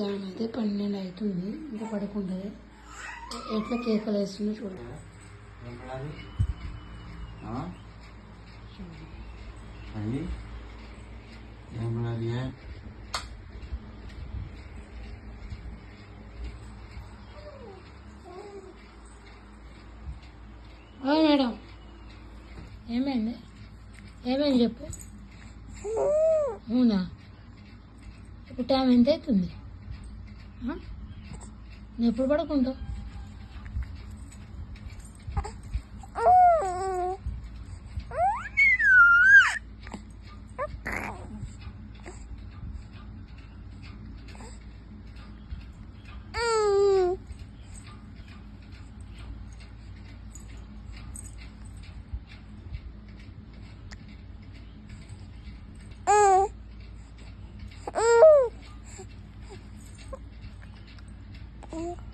Time అయితే పన్నెండు అవుతుంది. ఇంకా పడుకుంటుంది. ఎట్లా కేకలు వేస్తుందో చూడాలి మేడం ఏమైంది? ఏమైంది చెప్పు. అవునా? ఇప్పుడు టైం ఎంత అవుతుంది? ఎప్పుడు పడుకుంటావు? Oh.